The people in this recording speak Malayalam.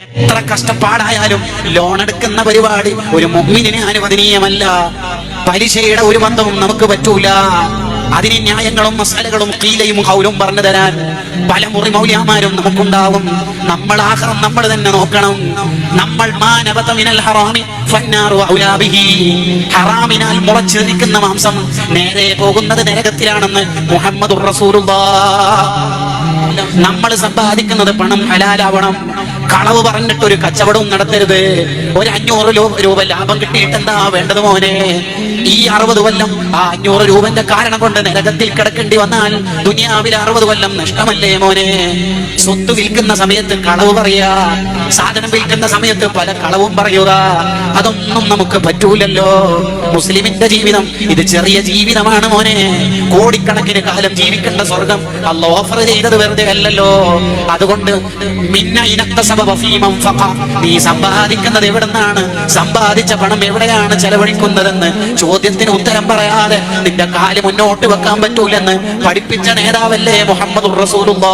എത്ര കഷ്ടപ്പാടായാലും ലോൺ എടുക്കുന്ന പരിപാടി ഒരു മുമ്മിനെ അനുവദനീയമല്ല. പലിശയുടെ ഒരു ബന്ധവും നമുക്ക് പറ്റൂല. അതിന് ന്യായങ്ങളും മസാലകളും കീലയും ഹൗലും പറഞ്ഞു തരാൻ പല മുറി മൗലിയാമാരും നമുക്കുണ്ടാവും. നമ്മൾ ആഹ്റം നമ്മൾ തന്നെ നോക്കണം. നമ്മൾ ഹറാമിനാൽ മുളച്ചു നിൽക്കുന്ന മാംസം നേരെ പോകുന്നത് നരകത്തിലാണെന്ന് മുഹമ്മദ് നമ്മൾ സമ്പാദിക്കുന്നത് പണം ഹലാലാവണം. കളവ് പറഞ്ഞിട്ട് ഒരു കച്ചവടവും നടത്തരുത്. ഒരു അഞ്ഞൂറ് രൂപ ലാഭം കിട്ടിയിട്ട് എന്താ വേണ്ടത് മോനെ? ഈ അറുപത് കൊല്ലം ആ അഞ്ഞൂറ് രൂപന്റെ കാരണം കൊണ്ട് നരകത്തിൽ കിടക്കേണ്ടി വന്നാൽ ദുനിയാവിൽ അറുപത് കൊല്ലം നഷ്ടമല്ലേ മോനെ? സ്വത്ത് വിൽക്കുന്ന സമയത്ത് കളവ് പറയാ. സാധനം വിൽക്കുന്ന സമയത്ത് പല കളവും പറയുക. അതൊന്നും നമുക്ക് പറ്റൂലല്ലോ. മുസ്ലിമിന്റെ ജീവിതം ഇത് ചെറിയ ജീവിതമാണ് മോനെ. കോടിക്കണക്കിന് കാലം ജീവിക്കേണ്ട സ്വർഗം അല്ല ഓഫർ ചെയ്തത് വെറുതെ അല്ലല്ലോ. അതുകൊണ്ട് മിന്ന ഇനത്ത ഫഖ. നീ സമ്പാദിക്കുന്നത് എവിടുന്നാണ്? സമ്പാദിച്ച പണം എവിടെയാണ് ചെലവഴിക്കുന്നതെന്ന് ചോദ്യത്തിന് ഉത്തരം പറയാതെ നിന്റെ കാൽ മുന്നോട്ട് വെക്കാൻ പറ്റൂലെന്ന് പഠിപ്പിച്ച നേതാവല്ലേ മുഹമ്മദ് റസൂലുള്ള.